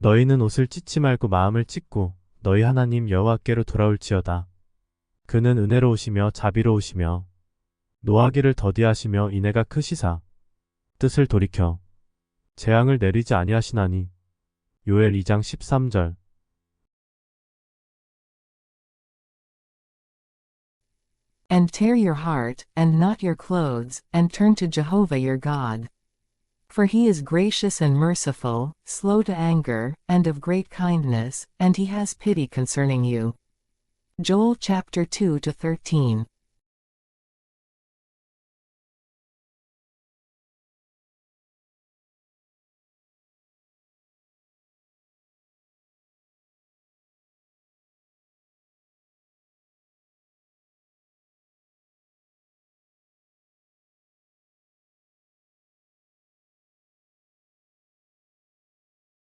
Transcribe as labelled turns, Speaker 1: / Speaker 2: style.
Speaker 1: 너희는 옷을 찢지 말고 마음을 찢고 너희 하나님 여호와께로 돌아올지어다. 그는 은혜로우시며 자비로우시며 노하기를 더디하시며 인애가 크시사 뜻을 돌이켜 재앙을 내리지 아니하시나니 요엘 2장 13절
Speaker 2: And tear your heart, and not your clothes, and turn to Jehovah your God. For he is gracious and merciful, slow to anger, and of great kindness, and he has pity concerning you. Joel chapter 2 to 13.